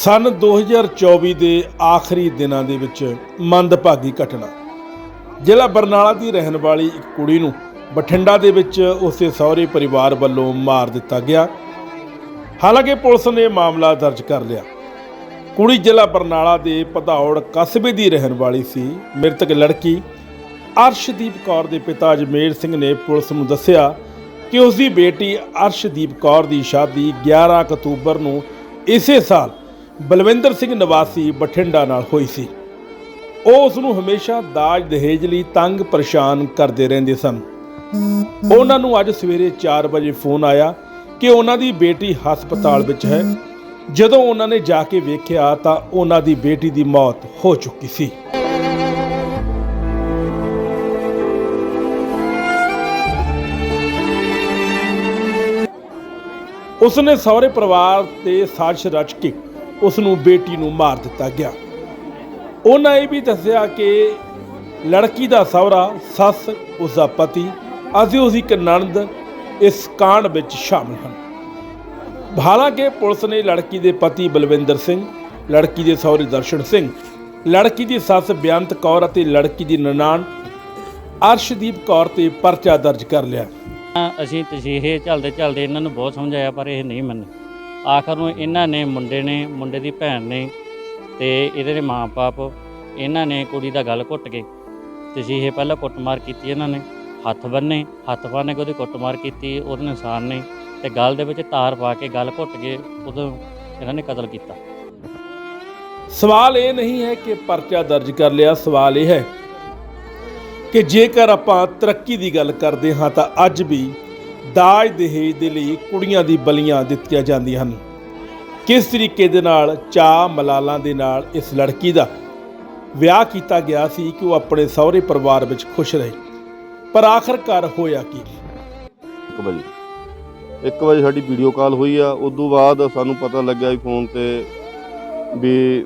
ਸਨ 2024 ਦੇ ਆਖਰੀ ਦਿਨਾਂ ਦੇ ਵਿੱਚ ਮੰਦਭਾਗੀ ਘਟਨਾ। ਜ਼ਿਲ੍ਹਾ ਬਰਨਾਲਾ ਦੀ ਰਹਿਣ ਵਾਲੀ ਇੱਕ ਕੁੜੀ ਨੂੰ ਬਠਿੰਡਾ ਦੇ ਵਿੱਚ ਉਸਦੇ ਸਹੁਰੇ ਪਰਿਵਾਰ ਵੱਲੋਂ ਮਾਰ ਦਿੱਤਾ ਗਿਆ। ਹਾਲਾਂਕਿ ਪੁਲਿਸ ਨੇ ਮਾਮਲਾ ਦਰਜ ਕਰ ਲਿਆ। ਕੁੜੀ ਜ਼ਿਲ੍ਹਾ ਬਰਨਾਲਾ ਦੇ ਭਦੌੜ ਕਸਬੇ ਦੀ ਰਹਿਣ ਵਾਲੀ ਸੀ। ਮ੍ਰਿਤਕ ਲੜਕੀ ਅਰਸ਼ਦੀਪ ਕੌਰ ਦੇ ਪਿਤਾ ਅਜਮੇਰ ਸਿੰਘ ਨੇ ਪੁਲਿਸ ਨੂੰ ਦੱਸਿਆ ਕਿ ਉਸ ਦੀ ਬੇਟੀ ਅਰਸ਼ਦੀਪ ਕੌਰ ਦੀ ਸ਼ਾਦੀ 11 ਅਕਤੂਬਰ ਨੂੰ ਇਸੇ ਸਾਲ ਬਲਵਿੰਦਰ ਸਿੰਘ ਨਿਵਾਸੀ ਬਠਿੰਡਾ ਨਾਲ ਹੋਈ ਸੀ। ਉਹ ਉਸ ਨੂੰ ਹਮੇਸ਼ਾ ਦਾਜ ਦਹੇਜ ਲਈ ਤੰਗ ਪਰੇਸ਼ਾਨ ਕਰਦੇ ਰਹਿੰਦੇ ਸਨ। ਉਹਨਾਂ ਨੂੰ ਅੱਜ ਸਵੇਰੇ 4 ਵਜੇ ਫੋਨ ਆਇਆ ਕਿ ਉਹਨਾਂ ਦੀ ਬੇਟੀ ਹਸਪਤਾਲ ਵਿੱਚ ਹੈ। ਜਦੋਂ ਉਹਨਾਂ ਨੇ ਜਾ ਕੇ ਵੇਖਿਆ ਤਾਂ ਉਹਨਾਂ ਦੀ ਬੇਟੀ ਦੀ ਮੌਤ ਹੋ ਚੁੱਕੀ ਸੀ। ਉਸਨੇ ਸਹੁਰੇ ਪਰਿਵਾਰ ਤੇ ਸਾਜ਼ਿਸ਼ ਰਚ ਕੇ ਉਸ ਨੂੰ ਬੇਟੀ ਨੂੰ ਮਾਰ ਦਿੱਤਾ ਗਿਆ। ਉਹਨਾਂ ਇਹ ਵੀ ਦੱਸਿਆ ਕਿ ਲੜਕੀ ਦਾ ਸਹੁਰਾ, ਸੱਸ ਉਸ ਦਾ ਪਤੀ, ਅਤੇ ਉਸ ਦੀ ਇੱਕ ਨਣਦ ਇਸ ਕਾਂਡ ਵਿੱਚ ਸ਼ਾਮਲ ਹਨ। ਹਾਲਾਂਕਿ ਪੁਲਿਸ ਨੇ ਲੜਕੀ ਦੇ ਪਤੀ ਬਲਵਿੰਦਰ ਸਿੰਘ, ਲੜਕੀ ਦੇ ਸਹੁਰੇ ਦਰਸ਼ਨ ਸਿੰਘ, ਲੜਕੀ ਦੀ ਸੱਸ ਬੇਅੰਤ ਕੌਰ ਅਤੇ ਲੜਕੀ ਦੀ ਨਨਾਣ ਅਰਸ਼ਦੀਪ ਕੌਰ ਤੇ ਪਰਚਾ ਦਰਜ ਕਰ ਲਿਆ। ਅਸੀਂ ਤਸੀਹੇ ਚੱਲਦੇ ਚੱਲਦੇ ਇਹਨਾਂ ਨੂੰ ਬਹੁਤ ਸਮਝਾਇਆ, ਪਰ ਇਹ ਨਹੀਂ ਮੰਨੇ। ਆਖਰ ਨੂੰ ਇਹਨਾਂ ਨੇ ਮੁੰਡੇ ਨੇ, ਮੁੰਡੇ ਦੀ ਭੈਣ ਨੇ ਤੇ ਇਹਦੇ ਦੇ ਮਾਪੇ ਇਹਨਾਂ ਨੇ ਕੁੜੀ ਦਾ ਗਲ ਘੁੱਟ ਕੇ ਅਤੇ ਜੀ ਇਹ ਪਹਿਲਾਂ ਕੁੱਟਮਾਰ ਕੀਤੀ ਇਹਨਾਂ ਨੇ, ਹੱਥ ਬੰਨੇ ਹੱਥ ਬੰਨੇ ਕੇ ਉਹਦੀ ਕੁੱਟਮਾਰ ਕੀਤੀ, ਉਹਦੇ ਨਿਸ਼ਾਨ ਨੇ ਤੇ ਗਲ ਦੇ ਵਿੱਚ ਤਾਰ ਪਾ ਕੇ ਗਲ ਘੁੱਟ ਕੇ ਉਦੋਂ ਇਹਨਾਂ ਨੇ ਕਤਲ ਕੀਤਾ। ਸਵਾਲ ਇਹ ਨਹੀਂ ਹੈ ਕਿ ਪਰਚਾ ਦਰਜ ਕਰ ਲਿਆ, ਸਵਾਲ ਇਹ ਹੈ ਕਿ ਜੇਕਰ ਆਪਾਂ ਤਰੱਕੀ ਦੀ ਗੱਲ ਕਰਦੇ ਹਾਂ ਤਾਂ ਅੱਜ ਵੀ ਦਾਜ ਦਹੇਜ ਦੇ ਲਈ ਕੁੜੀਆਂ ਦੀ ਬਲੀਆਂ ਦਿੱਤੀਆਂ ਜਾਂਦੀਆਂ ਹਨ। ਕਿਸ ਤਰੀਕੇ ਦੇ ਨਾਲ ਚਾਹ ਮਲਾਲਾਂ ਦੇ ਨਾਲ ਇਸ ਲੜਕੀ ਦਾ ਵਿਆਹ ਕੀਤਾ ਗਿਆ ਸੀ ਕਿ ਉਹ ਆਪਣੇ ਸਹੁਰੇ ਪਰਿਵਾਰ ਵਿੱਚ ਖੁਸ਼ ਰਹੇ। ਪਰ ਆਖਰਕਾਰ ਹੋਇਆ ਕੀ? 1 ਵਜੇ। 1 ਵਜੇ ਸਾਡੀ ਵੀਡੀਓ ਕਾਲ ਹੋਈ ਆ ਉਸ ਤੋਂ ਬਾਅਦ ਸਾਨੂੰ ਪਤਾ ਲੱਗਿਆ ਵੀ ਫੋਨ ਤੇ ਵੀ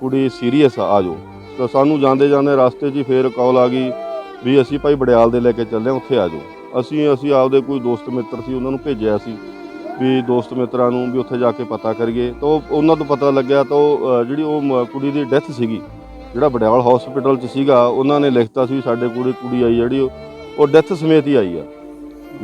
ਕੁੜੀ ਸੀਰੀਅਸ ਆ ਆ ਜਾਓ। ਤਾਂ ਸਾਨੂੰ ਜਾਂਦੇ ਜਾਂਦੇ ਰਸਤੇ 'ਚ ਹੀ ਫੇਰ ਕਾਲ ਆ ਗਈ ਵੀ ਅਸੀਂ ਭਾਈ ਬੜਿਆਲ ਦੇ ਲੈ ਕੇ ਚੱਲੇ ਉੱਥੇ ਆ ਜਾਓ। ਅਸੀਂ ਅਸੀਂ ਆਪਦੇ ਕੋਈ ਦੋਸਤ ਮਿੱਤਰ ਸੀ ਉਹਨਾਂ ਨੂੰ ਭੇਜਿਆ ਸੀ ਵੀ ਦੋਸਤ ਮਿੱਤਰਾਂ ਨੂੰ ਵੀ ਉੱਥੇ ਜਾ ਕੇ ਪਤਾ ਕਰੀਏ। ਤਾਂ ਉਹ- ਉਹਨਾਂ ਤੋਂ ਪਤਾ ਲੱਗਿਆ ਤਾਂ ਉਹ, ਅਹ, ਜਿਹੜੀ ਉਹ ਮ- ਕੁੜੀ ਦੀ ਡੈਥ ਸੀਗੀ ਜਿਹੜਾ ਬਡਿਆਲ ਹਸਪੀਟਲ 'ਚ ਸੀਗਾ ਉਹਨਾਂ ਨੇ ਲਿਖਤਾ ਸੀ ਵੀ ਸਾਡੇ ਕੁੜੀ ਕੁੜੀ ਆਈ ਜਿਹੜੀ ਉਹ- ਉਹ ਡੈਥ ਸਮੇਤ ਹੀ ਆਈ ਆ।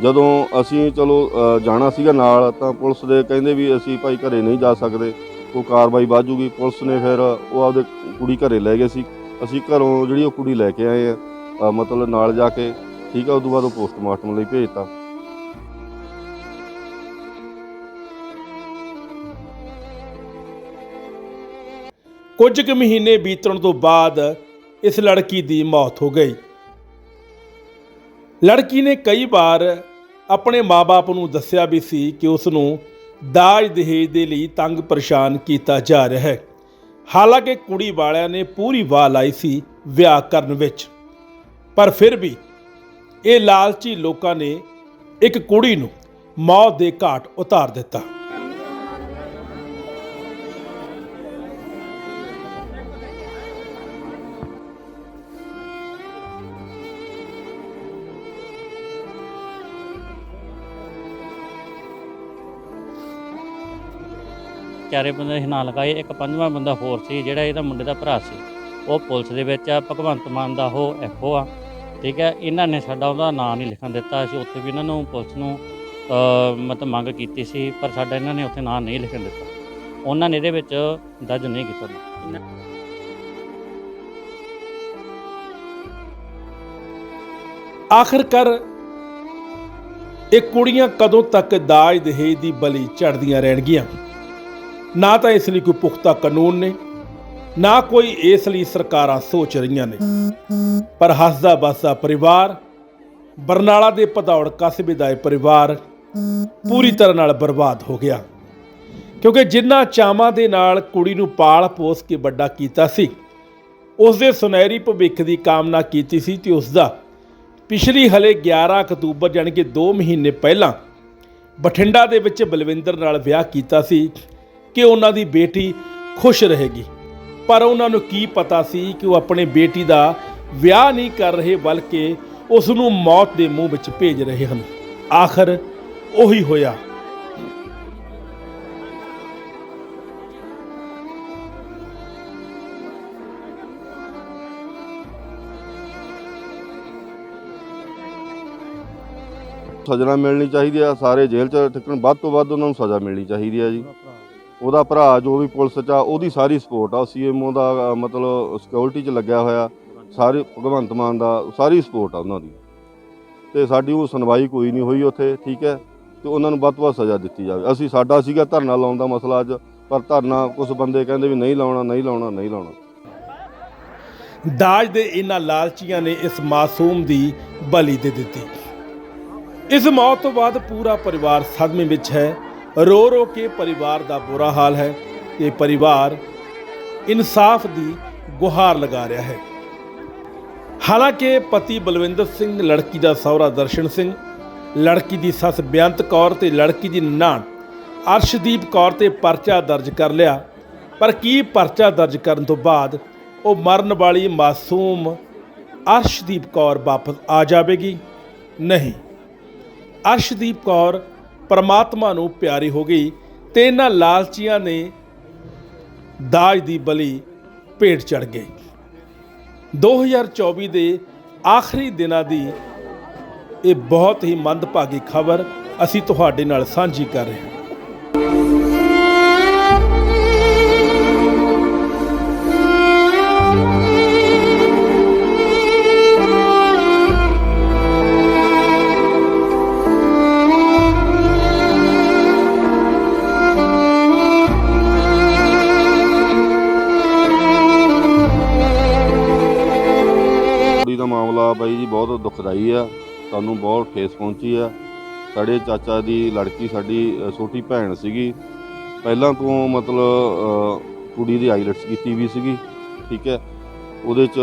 ਜਦੋਂ ਅਸੀਂ ਚਲੋ ਅ, ਜਾਣਾ ਸੀਗਾ ਨਾਲ ਤਾਂ ਪੁਲਿਸ ਦੇ ਕਹਿੰਦੇ ਵੀ ਅਸੀਂ ਭਾਈ ਘਰੇ ਨਹੀਂ ਜਾ ਸਕਦੇ ਕੋਈ ਕਾਰਵਾਈ ਬਾਜੂਗੀ ਪੁਲਿਸ ਨੇ ਫਿਰ ਉਹ ਆਪਦੇ ਕੁੜੀ ਘਰੇ ਲੈ ਗਏ ਸੀ। ਅਸੀਂ ਘਰੋਂ ਜਿਹੜੀ ਉਹ ਕੁੜੀ ਲੈ ਕੇ ਆਏ ਆ ਅ, ਮਤਲਬ ਨਾਲ ਜਾ ਕੇ ਠੀਕ ਆ ਉਸ ਤੋਂ ਬਾਅਦ ਉਹ ਪੋਸਟਮਾਰਟਮ ਲਈ ਭੇਜਤਾ। ਕੁਝ ਕੁ ਮਹੀਨੇ ਬੀਤਣ ਤੋਂ ਬਾਅਦ ਇਸ ਲੜਕੀ ਦੀ ਮੌਤ ਹੋ ਗਈ। ਲੜਕੀ ਨੇ ਕਈ ਵਾਰ ਆਪਣੇ ਮਾਪੇ ਨੂੰ ਦੱਸਿਆ ਵੀ ਸੀ ਕਿ ਉਸ ਨੂੰ ਦਾਜ ਦਹੇਜ ਦੇ ਲਈ ਤੰਗ ਪਰੇਸ਼ਾਨ ਕੀਤਾ ਜਾ ਰਿਹਾ ਹੈ। ਹਾਲਾਂਕਿ ਕੁੜੀ ਵਾਲਿਆਂ ਨੇ ਪੂਰੀ ਵਾਹ ਲਾਈ ਸੀ ਵਿਆਹ ਕਰਨ ਵਿੱਚ। ਪਰ ਫਿਰ ਵੀ ਇਹ ਲਾਲਚੀ ਲੋਕਾਂ ਨੇ ਇੱਕ ਕੁੜੀ ਨੂੰ ਮੌਤ ਦੇ ਘਾਟ ਉਤਾਰ ਦਿੱਤਾ। ਚਾਰੇ ਬੰਦੇ ਅਸੀਂ ਨਾਂ ਲਗਾਏ, ਇੱਕ ਪੰਜਵਾਂ ਬੰਦਾ ਹੋਰ ਸੀ, ਜਿਹੜਾ ਇਹਦਾ ਮੁੰਡੇ ਦਾ ਭਰਾ ਸੀ। ਉਹ ਪੁਲਿਸ ਦੇ ਵਿੱਚ ਆ, ਭਗਵੰਤ ਮਾਨ ਦਾ ਉਹ ਐਫਓ ਆ। ਠੀਕ ਹੈ, ਇਹਨਾਂ ਨੇ ਸਾਡਾ ਉਹਦਾ ਨਾਂ ਨਹੀਂ ਲਿਖਣ ਦਿੱਤਾ, ਅਸੀਂ ਉੱਥੇ ਵੀ ਇਹਨਾਂ ਨੂੰ ਪੁਲਿਸ ਨੂੰ ਮਤਲਬ ਮੰਗ ਕੀਤੀ ਸੀ, ਪਰ ਸਾਡਾ ਇਹਨਾਂ ਨੇ ਉੱਥੇ ਨਾਂ ਨਹੀਂ ਲਿਖਣ ਦਿੱਤਾ। ਉਹਨਾਂ ਨੇ ਇਹਦੇ ਵਿੱਚ ਦਰਜ ਨਹੀਂ ਕੀਤਾ। ਆਖਰਕਾਰ ਇਹ ਕੁੜੀਆਂ ਕਦੋਂ ਤੱਕ ਦਾਜ ਦਹੇਜ ਦੀ ਬਲੀ ਚੜਦੀਆਂ ਰਹਿਣਗੀਆਂ? ਨਾ ਤਾਂ ਇਸ ਲਈ ਕੋਈ ਪੁਖਤਾ ਕਾਨੂੰਨ ਨੇ ਨਾ ਕੋਈ ਇਸ ਲਈ ਸਰਕਾਰਾਂ ਸੋਚ ਰਹੀਆਂ ਨੇ। ਪਰ ਹੱਸਦਾ ਬਸਦਾ ਪਰਿਵਾਰ, ਬਰਨਾਲਾ ਦੇ ਭਦੌੜ ਕਸਬੇ ਦਾ ਇਹ ਪਰਿਵਾਰ ਪੂਰੀ ਤਰ੍ਹਾਂ ਨਾਲ ਬਰਬਾਦ ਹੋ ਗਿਆ। ਕਿਉਂਕਿ ਜਿੰਨਾ ਚਾਵਾਂ ਦੇ ਨਾਲ ਕੁੜੀ ਨੂੰ ਪਾਲ ਪੋਸ ਕੇ ਵੱਡਾ ਕੀਤਾ ਸੀ ਉਸ ਦੇ ਸੁਨਹਿਰੀ ਭਵਿੱਖ ਦੀ ਕਾਮਨਾ ਕੀਤੀ ਸੀ ਤੇ ਉਸ ਦਾ ਪਿਛਲੀ ਹਲੇ 11 ਅਕਤੂਬਰ ਜਾਣੀ ਕਿ 2 ਮਹੀਨੇ ਪਹਿਲਾਂ ਬਠਿੰਡਾ ਦੇ ਵਿੱਚ ਬਲਵਿੰਦਰ ਨਾਲ ਵਿਆਹ ਕੀਤਾ ਸੀ ਕਿ ਉਹਨਾਂ ਦੀ ਬੇਟੀ ਖੁਸ਼ ਰਹੇਗੀ। ਪਰ ਉਹਨਾਂ ਨੂੰ ਕੀ ਪਤਾ ਸੀ ਕਿ ਉਹ ਆਪਣੇ ਬੇਟੀ ਦਾ ਵਿਆਹ ਨਹੀਂ ਕਰ ਰਹੇ, ਬਲਕਿ ਉਸ ਨੂੰ ਮੌਤ ਦੇ ਮੂੰਹ ਵਿੱਚ ਭੇਜ ਰਹੇ ਹਨ। ਆਖਰ ਉਹੀ ਹੋਇਆ। ਸਜ਼ਾ ਮਿਲਣੀ ਚਾਹੀਦੀ ਆ, ਸਾਰੇ ਜੇਲ੍ਹ ਚ ਟਿਕਣ ਵੱਧ ਤੋਂ ਵੱਧ ਉਹਨਾਂ ਨੂੰ ਸਜ਼ਾ ਮਿਲਣੀ ਚਾਹੀਦੀ ਆ ਜੀ। ਉਹਦਾ ਭਰਾ ਜੋ ਵੀ ਪੁਲਿਸ 'ਚ ਆ ਉਹਦੀ ਸਾਰੀ ਸਪੋਰਟ ਆ। ਸੀਐਮਓ ਦਾ ਅ, ਮਤਲਬ ਸਿਕਿਉਰਿਟੀ 'ਚ ਲੱਗਿਆ ਹੋਇਆ। ਸਾਰੇ ਭਗਵੰਤ ਮਾਨ ਦਾ ਸਾਰੀ ਸਪੋਰਟ ਆ ਉਹਨਾਂ ਦੀ। ਤੇ ਸਾਡੀ ਉਹ ਸੁਣਵਾਈ ਕੋਈ ਨਹੀਂ ਹੋਈ ਉੱਥੇ ਠੀਕ ਹੈ? ਤੇ ਉਹਨਾਂ ਨੂੰ ਵੱਧ ਤੋਂ ਵੱਧ ਸਜ਼ਾ ਦਿੱਤੀ ਜਾਵੇ। ਅਸੀਂ ਸਾਡਾ ਸੀਗਾ ਧਰਨਾ ਲਾਉਣ ਦਾ ਮਸਲਾ ਅੱਜ ਪਰ ਧਰਨਾ ਕੁਝ ਬੰਦੇ ਕਹਿੰਦੇ ਵੀ ਨਹੀਂ ਲਾਉਣਾ ਨਹੀਂ ਲਾਉਣਾ ਨਹੀਂ ਲਾਉਣਾ। ਦਾਜ ਦੇ ਇਹਨਾਂ ਲਾਲਚੀਆਂ ਨੇ ਇਸ ਮਾਸੂਮ ਦੀ ਬਲੀ ਦੇ ਦਿੱਤੀ। ਇਸ ਮੌਤ ਤੋਂ ਬਾਅਦ ਪੂਰਾ ਪਰਿਵਾਰ ਸਦਮੇ ਵਿੱਚ ਹੈ। ਰੋ ਰੋ ਕੇ ਪਰਿਵਾਰ ਦਾ ਬੁਰਾ ਹਾਲ ਹੈ ਤੇ ਪਰਿਵਾਰ ਇਨਸਾਫ ਦੀ ਗੁਹਾਰ ਲਗਾ ਰਿਹਾ ਹੈ। ਹਾਲਾਂਕਿ ਪਤੀ ਬਲਵਿੰਦਰ ਸਿੰਘ, ਲੜਕੀ ਦਾ ਸਹੁਰਾ ਦਰਸ਼ਨ ਸਿੰਘ, ਲੜਕੀ ਦੀ ਸੱਸ ਬੇਅੰਤ ਕੌਰ ਤੇ ਲੜਕੀ ਦੀ ਨਨਾਣ ਅਰਸ਼ਦੀਪ ਕੌਰ ਤੇ ਪਰਚਾ ਦਰਜ ਕਰ ਲਿਆ, ਪਰ ਕੀ ਪਰਚਾ ਦਰਜ ਕਰਨ ਤੋਂ ਬਾਅਦ ਉਹ ਮਰਨ ਵਾਲੀ ਮਾਸੂਮ ਅਰਸ਼ਦੀਪ ਕੌਰ ਵਾਪਸ ਆ ਜਾਵੇਗੀ? ਨਹੀਂ। ਅਰਸ਼ਦੀਪ ਕੌਰ ਪਰਮਾਤਮਾ ਨੂੰ ਪਿਆਰੀ ਹੋ ਗਈ ਤੇ ਇਹਨਾਂ ਲਾਲਚੀਆਂ ਨੇ ਦਾਜ ਦੀ ਬਲੀ ਭੇਟ ਚੜ ਗਏ 2024 ਦੇ ਆਖਰੀ ਦਿਨਾਂ ਦੀ ਇਹ ਬਹੁਤ ਹੀ ਮੰਦਭਾਗੀ ਖਬਰ ਅਸੀਂ ਤੁਹਾਡੇ ਨਾਲ ਸਾਂਝੀ ਕਰ ਰਹੇ ਹਾਂ। ਬਹੁਤ ਦੁਖਦਾਈ ਆ। ਸਾਨੂੰ ਬਹੁਤ ਠੇਸ ਪਹੁੰਚੀ ਆ। ਸਾਡੇ ਚਾਚਾ ਦੀ ਲੜਕੀ ਸਾਡੀ ਛੋਟੀ ਭੈਣ ਸੀਗੀ। ਪਹਿਲਾਂ ਤੋਂ ਮਤਲਬ ਕੁੜੀ ਦੀ ਆਈਲੈਟਸ ਕੀਤੀ ਵੀ ਸੀਗੀ, ਠੀਕ ਹੈ। ਉਹਦੇ ਚ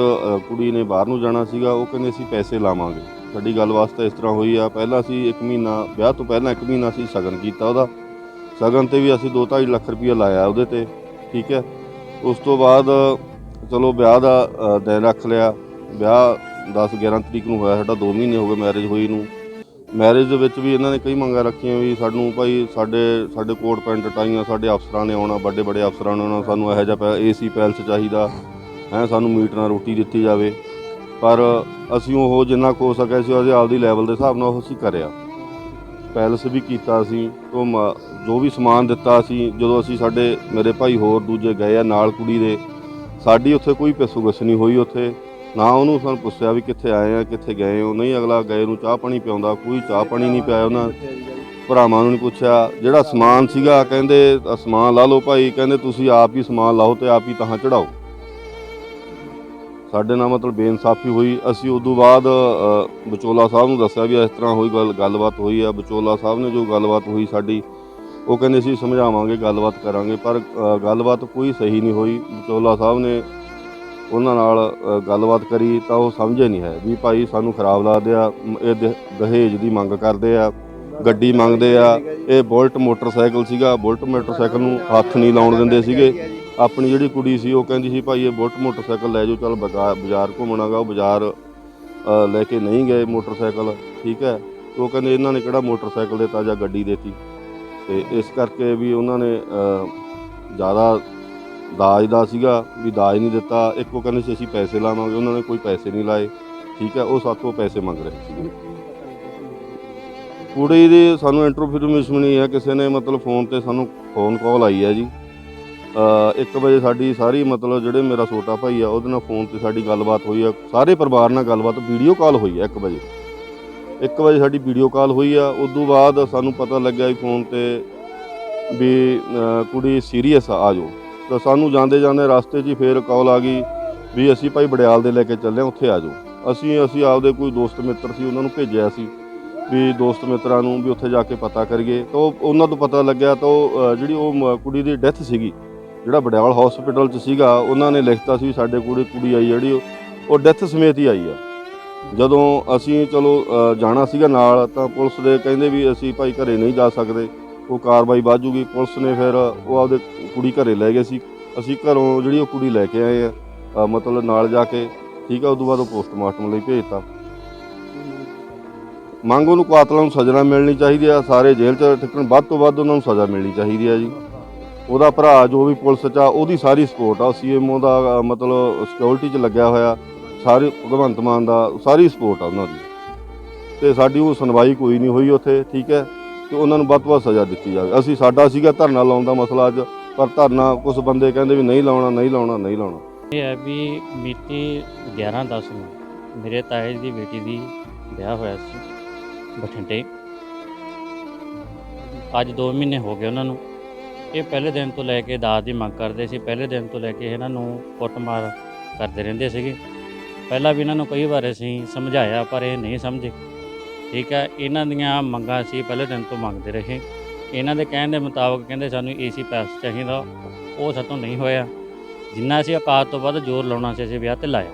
ਕੁੜੀ ਨੇ ਬਾਹਰ ਨੂੰ ਜਾਣਾ ਸੀਗਾ। ਉਹ ਕਹਿੰਦੇ, ਅਸੀਂ ਪੈਸੇ ਲਾਵਾਂਗੇ। ਸਾਡੀ ਗੱਲ ਵਾਸਤੇ ਇਸ ਤਰ੍ਹਾਂ ਹੋਈ ਆ। ਪਹਿਲਾਂ ਅਸੀਂ 1 ਮਹੀਨਾ, ਵਿਆਹ ਤੋਂ ਪਹਿਲਾਂ 1 ਮਹੀਨਾ ਅਸੀਂ ਸ਼ਗਨ ਕੀਤਾ ਉਹਦਾ। ਸ਼ਗਨ ਤੇ ਵੀ ਅਸੀਂ 2.5 ਲੱਖ ਰੁਪਏ ਲਾਇਆ ਉਹਦੇ ਤੇ, ਠੀਕ ਹੈ। ਉਸ ਤੋਂ ਬਾਅਦ, ਚਲੋ ਵਿਆਹ ਦਾ ਦਿਨ ਰੱਖ ਲਿਆ। ਵਿਆਹ 10 11 ਤਰੀਕ ਨੂੰ ਹੋਇਆ ਸਾਡਾ 2 ਮਹੀਨੇ ਹੋ ਗਏ ਮੈਰਿਜ ਹੋਈ ਨੂੰ। ਮੈਰਿਜ ਦੇ ਵਿੱਚ ਵੀ ਇਹਨਾਂ ਨੇ ਕਈ ਮੰਗਾਂ ਰੱਖੀਆਂ ਵੀ ਸਾਨੂੰ ਭਾਈ ਸਾਡੇ ਸਾਡੇ ਕੋਟ ਪੈਂਟ ਟਾਈਆਂ, ਸਾਡੇ ਅਫਸਰਾਂ ਨੇ ਆਉਣਾ, ਵੱਡੇ ਵੱਡੇ ਅਫਸਰਾਂ ਨੇ ਆਉਣਾ, ਸਾਨੂੰ ਇਹੋ ਜਿਹਾ ਏਸੀ ਪੈਲਸ ਚਾਹੀਦਾ, ਹੈ, ਸਾਨੂੰ ਮੀਟ ਨਾਲ ਰੋਟੀ ਦਿੱਤੀ ਜਾਵੇ। ਪਰ ਅਸੀਂ ਉਹ ਜਿੰਨਾ ਕੁ ਹੋ ਸਕਿਆ ਸੀ ਉਹਦੇ ਆਪਦੀ ਲੈਵਲ ਦੇ ਹਿਸਾਬ ਨਾਲ ਉਹ ਅਸੀਂ ਕਰਿਆ। ਪੈਲਸ ਵੀ ਕੀਤਾ ਅਸੀਂ ਉਹ ਮ- ਜੋ ਵੀ ਸਮਾਨ ਦਿੱਤਾ ਅਸੀਂ ਜਦੋਂ ਅਸੀਂ ਸਾਡੇ, ਮੇਰੇ ਭਾਈ ਹੋਰ ਦੂਜੇ ਗਏ ਆ ਨਾਲ ਕੁੜੀ ਦੇ, ਸਾਡੀ ਉੱਥੇ ਕੋਈ ਪੈਸੂਗਸ ਨਹੀਂ ਹੋਈ ਉੱਥੇ। ਨਾ ਉਹਨੂੰ ਸਾਨੂੰ ਪੁੱਛਿਆ ਵੀ ਕਿੱਥੇ ਆਏ ਆ ਕਿੱਥੇ ਗਏ ਹੋ। ਨਹੀਂ ਅਗਲਾ ਗਏ ਨੂੰ ਚਾਹ ਪਾਣੀ ਪਿਆਉਂਦਾ ਕੋਈ ਚਾਹ ਪਾਣੀ ਨਹੀਂ ਪਿਆਇਆ ਉਹਨਾਂ ਭਰਾਵਾਂ ਨੂੰ ਨਹੀਂ ਪੁੱਛਿਆ। ਜਿਹੜਾ ਸਮਾਨ ਸੀਗਾ ਕਹਿੰਦੇ ਸਮਾਨ ਲਾ ਲਓ ਭਾਈ। ਕਹਿੰਦੇ ਤੁਸੀਂ ਆਪ ਹੀ ਸਮਾਨ ਲਾਓ ਤੇ ਆਪ ਹੀ ਤਾਂ ਚੜਾਓ। ਸਾਡੇ ਨਾਲ ਮਤਲਬ ਬੇਇਨਸਾਫੀ ਹੋਈ। ਅਸੀਂ ਉਦੋਂ ਬਾਅਦ ਅ, ਵਿਚੋਲਾ ਸਾਹਿਬ ਨੂੰ ਦੱਸਿਆ ਵੀ ਇਸ ਤਰ੍ਹਾਂ ਹੋਈ ਗੱਲ ਗੱਲਬਾਤ ਹੋਈ ਆ। ਵਿਚੋਲਾ ਸਾਹਿਬ ਨੇ ਜੋ ਗੱਲਬਾਤ ਹੋਈ ਸਾਡੀ ਉਹ ਕਹਿੰਦੇ ਸੀ ਸਮਝਾਵਾਂਗੇ ਗੱਲਬਾਤ ਕਰਾਂਗੇ। ਪਰ ਗੱਲਬਾਤ ਕੋਈ ਸਹੀ ਨਹੀਂ ਹੋਈ। ਵਿਚੋਲਾ ਸਾਹਿਬ ਨੇ ਉਹਨਾਂ ਨਾਲ ਗੱਲਬਾਤ ਕਰੀ ਤਾਂ ਉਹ ਸਮਝੇ ਨਹੀਂ ਹੈ ਵੀ ਭਾਈ ਸਾਨੂੰ ਖਰਾਬ ਲੱਗਦੇ ਆ ਇਹ ਦ- ਦਹੇਜ ਦੀ ਮੰਗ ਕਰਦੇ ਆ ਗੱਡੀ ਮੰਗਦੇ ਆ ਇਹ ਬੁਲਟ ਮੋਟਰਸਾਈਕਲ ਸੀਗਾ ਬੁਲਟ ਮੋਟਰਸਾਈਕਲ ਨੂੰ ਹੱਥ ਨਹੀਂ ਲਾਉਣ ਦਿੰਦੇ ਸੀਗੇ। ਆਪਣੀ ਜਿਹੜੀ ਕੁੜੀ ਸੀ ਉਹ ਕਹਿੰਦੀ ਸੀ ਭਾਈ ਇਹ ਬੁਲਟ ਮੋਟਰਸਾਈਕਲ ਲੈ ਜਾਓ ਚੱਲ ਬਗਾ- ਬਾਜ਼ਾਰ ਘੁੰਮਣਾਗਾ ਉਹ ਬਾਜ਼ਾਰ ਅ, ਲੈ ਕੇ ਨਹੀਂ ਗਏ ਮੋਟਰਸਾਈਕਲ। ਠੀਕ ਹੈ। ਤੇ ਉਹ ਕਹਿੰਦੇ ਇਹਨਾਂ ਨੇ ਕਿਹੜਾ ਮੋਟਰਸਾਈਕਲ ਦਿੱਤਾ ਜਾਂ ਗੱਡੀ ਦਿੱਤੀ? ਤੇ ਇਸ ਕਰਕੇ ਵੀ ਉਹਨਾਂ ਨੇ ਅ, ਜ਼ਿਆਦਾ ਦਾਜ ਦਾ ਸੀਗਾ ਵੀ ਦਾਜ ਨਹੀਂ ਦਿੱਤਾ ਇੱਕ ਉਹ ਕਹਿੰਦੇ ਸੀ ਅਸੀਂ ਪੈਸੇ ਲਾਵਾਂਗੇ ਉਹਨਾਂ ਨੇ ਕੋਈ ਪੈਸੇ ਨਹੀਂ ਲਾਏ ਠੀਕ ਹੈ ਉਹ ਸਾਤੋਂ ਪੈਸੇ ਮੰਗ ਰਹੇ ਸੀ ਕੁੜੀ ਦੀ ਸਾਨੂੰ ਇੰਟਰੋਫਰਮੇਸ਼ਨ ਨਹੀਂ ਹੈ ਕਿਸੇ ਨੇ ਮਤਲਬ ਫੋਨ ਤੇ ਸਾਨੂੰ ਫੋਨ ਕਾਲ ਆਈ ਹੈ ਜੀ। ਅ, ਇੱਕ ਵਜੇ ਸਾਡੀ ਸਾਰੀ ਮਤਲਬ ਜਿਹੜੇ ਮੇਰਾ ਛੋਟਾ ਭਾਈ ਆ ਉਹਦੇ ਨਾਲ ਫੋਨ ਤੇ ਸਾਡੀ ਗੱਲਬਾਤ ਹੋਈ ਆ ਸਾਰੇ ਪਰਿਵਾਰ ਨਾਲ ਗੱਲਬਾਤ ਵੀਡੀਓ ਕਾਲ ਹੋਈ ਆ 1 ਵਜੇ। 1 ਵਜੇ ਸਾਡੀ ਵੀਡੀਓ ਕਾਲ ਹੋਈ ਆ ਉਸ ਤੋਂ ਬਾਅਦ ਸਾਨੂੰ ਪਤਾ ਲੱਗਿਆ ਵੀ ਫੋਨ ਤੇ ਵੀ ਕੁੜੀ ਸੀਰੀਅਸ ਆ ਆ ਜਾਓ। ਤਾਂ ਸਾਨੂੰ ਜਾਂਦੇ ਜਾਂਦੇ ਰਸਤੇ 'ਚ ਹੀ ਫੇਰ ਕਾਲ ਆ ਗਈ ਵੀ ਅਸੀਂ ਭਾਈ ਬੜਿਆਲ ਦੇ ਲੈ ਕੇ ਚੱਲੇ ਉੱਥੇ ਆ ਜਾਓ। ਅਸੀਂ ਅਸੀਂ ਆਪਦੇ ਕੋਈ ਦੋਸਤ ਮਿੱਤਰ ਸੀ, ਉਹਨਾਂ ਨੂੰ ਭੇਜਿਆ ਸੀ ਵੀ ਦੋਸਤ ਮਿੱਤਰਾਂ ਨੂੰ ਵੀ ਉੱਥੇ ਜਾ ਕੇ ਪਤਾ ਕਰੀਏ। ਤਾਂ ਉਹਨਾਂ ਤੋਂ ਪਤਾ ਲੱਗਿਆ ਤਾਂ ਉਹ ਜਿਹੜੀ ਉਹ ਮ- ਕੁੜੀ ਦੀ ਡੈਥ ਸੀਗੀ, ਜਿਹੜਾ ਬੜਿਆਲ ਹਸਪੀਟਲ 'ਚ ਸੀਗਾ, ਉਹਨਾਂ ਨੇ ਲਿਖਤਾ ਸੀ ਸਾਡੇ ਕੁੜੀ ਕੁੜੀ ਆਈ ਜਿਹੜੀ ਉਹ- ਡੈਥ ਸਮੇਤ ਹੀ ਆਈ ਆ। ਜਦੋਂ ਅਸੀਂ ਚਲੋ ਜਾਣਾ ਸੀਗਾ ਨਾਲ ਤਾਂ ਪੁਲਿਸ ਦੇ ਕਹਿੰਦੇ ਵੀ ਅਸੀਂ ਭਾਈ ਘਰੇ ਨਹੀਂ ਜਾ ਸਕਦੇ। ਉਹ ਕਾਰਵਾਈ ਵੱਧ ਜੂਗੀ ਪੁਲਿਸ ਨੇ ਫਿਰ ਉਹ ਆਪਦੇ ਕੁੜੀ ਘਰੇ ਲੈ ਗਏ ਸੀ। ਅਸੀਂ ਘਰੋਂ ਜਿਹੜੀ ਉਹ ਕੁੜੀ ਲੈ ਕੇ ਆਏ ਆ ਮਤਲਬ ਨਾਲ ਜਾ ਕੇ, ਠੀਕ ਆ ਤੋਂ ਬਾਅਦ ਉਹ ਪੋਸਟਮਾਰਟਮ ਲਈ ਭੇਜਤਾ। ਮੰਗ ਉਹਨੂੰ ਕਾਤਲਾਂ ਨੂੰ ਸਜ਼ਾ ਮਿਲਣੀ ਚਾਹੀਦੀ ਆ, ਸਾਰੇ ਜੇਲ੍ਹ 'ਚ ਟਿਕਣ ਵੱਧ ਤੋਂ ਵੱਧ ਉਹਨਾਂ ਨੂੰ ਸਜ਼ਾ ਮਿਲਣੀ ਚਾਹੀਦੀ ਆ ਜੀ। ਉਹਦਾ ਭਰਾ ਜੋ ਵੀ ਪੁਲਿਸ 'ਚ ਆ, ਉਹਦੀ ਸਾਰੀ ਸਪੋਰਟ ਆ, ਸੀਐਮਓ ਦਾ ਮਤਲਬ ਸਿਕਿਉਰਿਟੀ 'ਚ ਲੱਗਿਆ ਹੋਇਆ, ਸਾਰੇ ਭਗਵੰਤ ਮਾਨ ਦਾ ਸਾਰੀ ਸਪੋਰਟ ਆ ਉਹਨਾਂ ਦੀ। ਤੇ ਸਾਡੀ ਉਹ ਸੁਣਵਾਈ ਕੋਈ ਨਹੀਂ ਹੋਈ ਉੱਥੇ, ਠੀਕ ਹੈ ਕਿ ਉਹਨਾਂ ਨੂੰ ਵੱਧ ਤੋਂ ਵੱਧ ਸਜ਼ਾ ਦਿੱਤੀ ਜਾਵੇ। ਅਸੀਂ ਸਾਡਾ ਸੀਗਾ ਧਰਨਾ ਲਾਉਣ ਦਾ ਮਸਲਾ ਅੱਜ, ਪਰ ਧਰਨਾ ਕੁਝ ਬੰਦੇ ਕਹਿੰਦੇ ਵੀ ਨਹੀਂ ਲਾਉਣਾ ਨਹੀਂ ਲਾਉਣਾ ਨਹੀਂ ਲਾਉਣਾ। ਇਹ ਹੈ ਵੀ ਮਿਤੀ 11 10 ਨੂੰ ਮੇਰੇ ਤਾਏ ਦੀ ਬੇਟੀ ਦੀ ਵਿਆਹ ਹੋਇਆ ਸੀ, ਬਠਿੰਡੇ। ਅੱਜ 2 ਮਹੀਨੇ ਹੋ ਗਏ ਉਹਨਾਂ ਨੂੰ। ਇਹ ਪਹਿਲੇ ਦਿਨ ਤੋਂ ਲੈ ਕੇ ਦਾਜ ਦੀ ਮੰਗ ਕਰਦੇ ਸੀ, ਪਹਿਲੇ ਦਿਨ ਤੋਂ ਲੈ ਕੇ ਇਹਨਾਂ ਨੂੰ ਕੁੱਟਮਾਰ ਕਰਦੇ ਰਹਿੰਦੇ ਸੀਗੇ। ਪਹਿਲਾਂ ਵੀ ਇਹਨਾਂ ਨੂੰ ਕਈ ਵਾਰ ਅਸੀਂ ਸਮਝਾਇਆ, ਪਰ ਇਹ ਨਹੀਂ ਸਮਝੇ। ਠੀਕ ਹੈ, ਇਹਨਾਂ ਦੀਆਂ ਮੰਗਾਂ ਅਸੀਂ ਪਹਿਲੇ ਦਿਨ ਤੋਂ ਮੰਗਦੇ ਰਹੇ। ਇਹਨਾਂ ਦੇ ਕਹਿਣ ਦੇ ਮੁਤਾਬਕ ਕਹਿੰਦੇ ਸਾਨੂੰ ਏਸੀ ਪੈਸ ਚਾਹੀਦਾ, ਉਹ ਸਾਤੋਂ ਨਹੀਂ ਹੋਇਆ। ਜਿੰਨਾ ਅਸੀਂ ਔਕਾਤ ਤੋਂ ਵੱਧ ਜ਼ੋਰ ਲਾਉਣਾ ਸੀ, ਅਸੀਂ ਵਿਆਹ ਤੇ ਲਾਇਆ।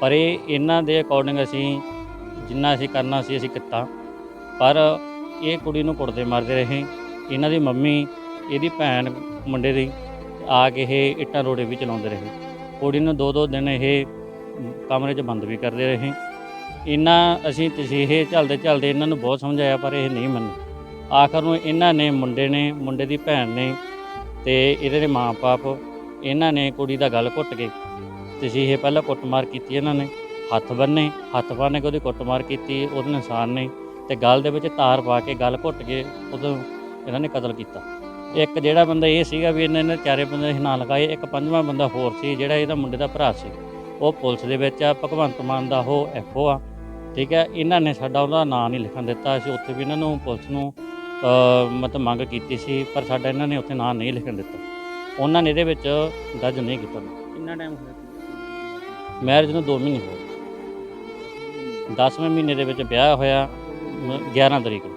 ਪਰ ਇਹ ਇਹਨਾਂ ਦੇ ਅਕੋਰਡਿੰਗ ਅਸੀਂ ਜਿੰਨਾ ਅਸੀਂ ਕਰਨਾ ਸੀ, ਅਸੀਂ ਕੀਤਾ। ਪਰ ਇਹ ਕੁੜੀ ਨੂੰ ਕੁੱਟਦੇ ਮਾਰਦੇ ਰਹੇ। ਇਹਨਾਂ ਦੀ ਮੰਮੀ, ਇਹਦੀ ਭੈਣ, ਮੁੰਡੇ ਦੀ ਆ ਕੇ ਇਹ ਇੱਟਾਂ ਰੋੜੇ ਵੀ ਚਲਾਉਂਦੇ ਰਹੇ। ਕੁੜੀ ਨੂੰ ਦੋ ਦੋ ਦਿਨ ਇਹ ਕਮਰੇ 'ਚ ਬੰਦ ਵੀ ਕਰਦੇ ਰਹੇ। ਇਹਨਾਂ ਅਸੀਂ ਤਸੀਹੇ ਝੱਲਦੇ ਝੱਲਦੇ ਇਹਨਾਂ ਨੂੰ ਬਹੁਤ ਸਮਝਾਇਆ, ਪਰ ਇਹ ਨਹੀਂ ਮੰਨੇ। ਆਖਰ ਨੂੰ ਇਹਨਾਂ ਨੇ ਮੁੰਡੇ ਨੇ, ਮੁੰਡੇ ਦੀ ਭੈਣ ਨੇ ਤੇ ਇਹਦੇ ਦੇ ਮਾਪੇ ਇਹਨਾਂ ਨੇ ਕੁੜੀ ਦਾ ਗਲ ਘੁੱਟ ਕੇ ਤਸੀਹੇ ਪਹਿਲਾਂ ਕੁੱਟਮਾਰ ਕੀਤੀ ਇਹਨਾਂ ਨੇ, ਹੱਥ ਬੰਨੇ, ਹੱਥ ਬੰਨ੍ਹ ਕੇ ਉਹਦੀ ਕੁੱਟਮਾਰ ਕੀਤੀ, ਉਹਦੇ ਇਨਸਾਨ ਨੇ ਤੇ ਗਲ ਦੇ ਵਿੱਚ ਤਾਰ ਪਾ ਕੇ ਗਲ ਘੁੱਟ ਕੇ ਉਦੋਂ ਇਹਨਾਂ ਨੇ ਕਤਲ ਕੀਤਾ। ਇੱਕ ਜਿਹੜਾ ਬੰਦਾ ਇਹ ਸੀਗਾ ਵੀ ਇਹਨਾਂ ਨੇ ਚਾਰੇ ਬੰਦੇ ਨਾਂ ਲਗਾਏ, ਇੱਕ ਪੰਜਵਾਂ ਬੰਦਾ ਹੋਰ ਸੀ ਜਿਹੜਾ ਇਹਦਾ ਮੁੰਡੇ ਦਾ ਭਰਾ ਸੀ। ਉਹ ਪੁਲਿਸ ਦੇ ਵਿੱਚ ਆ, ਭਗਵੰਤ ਮਾਨ ਦਾ ਉਹ ਐਫਓ ਆ। ਠੀਕ ਹੈ ਇਹਨਾਂ ਨੇ ਸਾਡਾ ਉਹਦਾ ਨਾਂ ਨਹੀਂ ਲਿਖਣ ਦਿੱਤਾ ਅਸੀਂ ਉੱਥੇ ਵੀ ਇਹਨਾਂ ਨੂੰ ਪੁਲਿਸ ਨੂੰ ਮਤਲਬ ਮੰਗ ਕੀਤੀ ਸੀ ਪਰ ਸਾਡਾ ਇਹਨਾਂ ਨੇ ਉੱਥੇ ਨਾਂ ਨਹੀਂ ਲਿਖਣ ਦਿੱਤਾ। ਉਹਨਾਂ ਨੇ ਇਹਦੇ ਵਿੱਚ ਦਰਜ ਨਹੀਂ ਕੀਤਾ। ਕਿੰਨਾ ਟਾਈਮ ਹੋਇਆ? ਮੈਰਿਜ ਨੂੰ 2 ਮਹੀਨੇ ਹੋਏ। 10ਵੇਂ ਮਹੀਨੇ ਦੇ ਵਿੱਚ ਵਿਆਹ ਹੋਇਆ ਮ- 11 ਤਰੀਕ ਨੂੰ।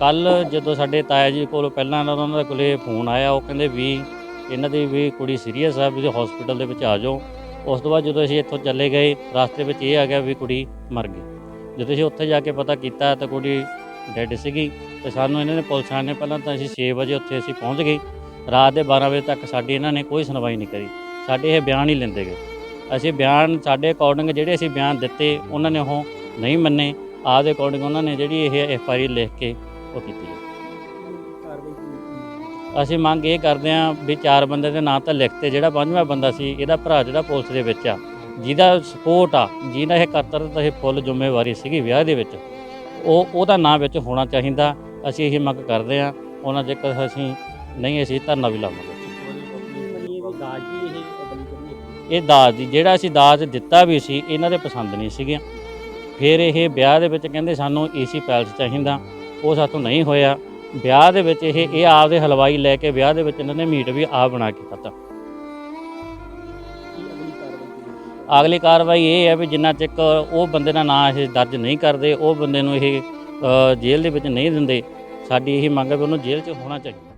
ਕੱਲ ਜਦੋਂ ਸਾਡੇ ਤਾਇਆ ਜੀ ਕੋਲ ਪਹਿਲਾਂ ਉਹਨਾਂ ਦੇ ਕੋਲੇ ਫੋਨ ਆਇਆ ਉਹ ਕਹਿੰਦੇ ਵੀ ਇਹਨਾਂ ਦੀ ਵੀ ਕੁੜੀ ਸੀਰੀਅਸ ਆ ਵੀ ਹਸਪੀਟਲ ਦੇ ਵਿੱਚ ਆ ਜਾਓ। ਉਸ ਤੋਂ ਬਾਅਦ ਜਦੋਂ ਅਸੀਂ ਇੱਥੋਂ ਚੱਲੇ ਗਏ, ਰਸਤੇ ਵਿੱਚ ਇਹ ਆ ਗਿਆ ਵੀ ਕੁੜੀ ਮਰ ਗਈ। ਜਦੋਂ ਅਸੀਂ ਉੱਥੇ ਜਾ ਕੇ ਪਤਾ ਕੀਤਾ ਤਾਂ ਕੁੜੀ ਡੈੱਡ ਸੀਗੀ ਤੇ ਸਾਨੂੰ ਇਹਨਾਂ ਨੇ ਪੁਲਿਸ ਵਾਲਿਆਂ ਨੇ ਪਹਿਲਾਂ ਤਾਂ ਅਸੀਂ 6 ਵਜੇ ਉੱਥੇ ਅਸੀਂ ਪਹੁੰਚ ਗਏ। ਰਾਤ ਦੇ 12 ਵਜੇ ਤੱਕ ਸਾਡੀ ਇਹਨਾਂ ਨੇ ਕੋਈ ਸੁਣਵਾਈ ਨਹੀਂ ਕਰੀ। ਸਾਡੇ ਇਹ ਬਿਆਨ ਹੀ ਲੈਂਦੇ ਗਏ। ਅਸੀਂ ਬਿਆਨ, ਸਾਡੇ ਅਕੋਰਡਿੰਗ ਜਿਹੜੇ ਅਸੀਂ ਬਿਆਨ ਦਿੱਤੇ, ਉਹਨਾਂ ਨੇ ਉਹ ਨਹੀਂ ਮੰਨੇ। ਆਪਦੇ ਅਕੋਰਡਿੰਗ ਉਹਨਾਂ ਨੇ ਜਿਹੜੀ ਇਹ ਐਫ ਆਈ ਲਿਖ ਕੇ ਉਹ ਕੀਤੀ ਹੈ। ਅਸੀਂ ਮੰਗ ਇਹ ਕਰਦੇ ਹਾਂ ਵੀ ਚਾਰ ਬੰਦੇ ਦੇ ਨਾਂ ਤਾਂ ਲਿਖਤੇ ਜਿਹੜਾ ਪੰਜਵਾਂ ਬੰਦਾ ਸੀ, ਇਹਦਾ ਭਰਾ ਜਿਹੜਾ ਪੁਲਿਸ ਦੇ ਵਿੱਚ ਆ, ਜਿਹਦਾ ਸਪੋਰਟ ਆ, ਜਿਹਦਾ ਇਹ ਕਰਤਰ ਤੇ ਇਹ ਫੁੱਲ ਜ਼ਿੰਮੇਵਾਰੀ ਸੀਗੀ ਵਿਆਹ ਦੇ ਵਿੱਚ, ਉਹ, ਉਹਦਾ ਨਾਂ ਵਿੱਚ ਹੋਣਾ ਚਾਹੀਦਾ। ਅਸੀਂ ਇਹ ਮੰਗ ਕਰਦੇ ਹਾਂ, ਉਹਨਾਂ ਜੇਕਰ ਅਸੀਂ ਨਹੀਂ, ਅਸੀਂ ਧਰਨਾ ਵੀ ਲਾਵਾਂਗੇ। ਇਹ ਇਹ ਦਾਜ ਦੀ ਜਿਹੜਾ ਅਸੀਂ ਦਾਜ ਦਿੱਤਾ ਵੀ ਸੀ, ਇਹਨਾਂ ਦੇ ਪਸੰਦ ਨਹੀਂ ਸੀਗੀਆਂ। ਫਿਰ ਇਹ ਵਿਆਹ ਦੇ ਵਿੱਚ ਕਹਿੰਦੇ ਸਾਨੂੰ ਏਸੀ ਪੈਲਸ ਚਾਹੀਦਾ, ਉਹ ਸਾਥੋਂ ਨਹੀਂ ਹੋਇਆ। ਵਿਆਹ ਦੇ ਵਿੱਚ ਇਹ ਇਹ ਆਪਦੇ ਹਲਵਾਈ ਲੈ ਕੇ ਵਿਆਹ ਦੇ ਵਿੱਚ ਇਹਨਾਂ ਨੇ ਮੀਟ ਵੀ ਆਪ ਬਣਾ ਕੇ ਖਾਧਾ। ਅਗਲੀ ਕਾਰਵਾਈ ਇਹ ਹੈ ਵੀ ਜਿੰਨਾ ਚਿਕ ਉਹ ਬੰਦੇ ਦਾ ਨਾਂ ਇਹ ਦਰਜ ਨਹੀਂ ਕਰਦੇ, ਉਹ ਬੰਦੇ ਨੂੰ ਇਹ ਜੇਲ੍ਹ ਦੇ ਵਿੱਚ ਨਹੀਂ ਦਿੰਦੇ, ਸਾਡੀ ਇਹ ਮੰਗ ਹੈ ਵੀ ਉਹਨੂੰ ਜੇਲ੍ਹ 'ਚ ਹੋਣਾ ਚਾਹੀਦਾ।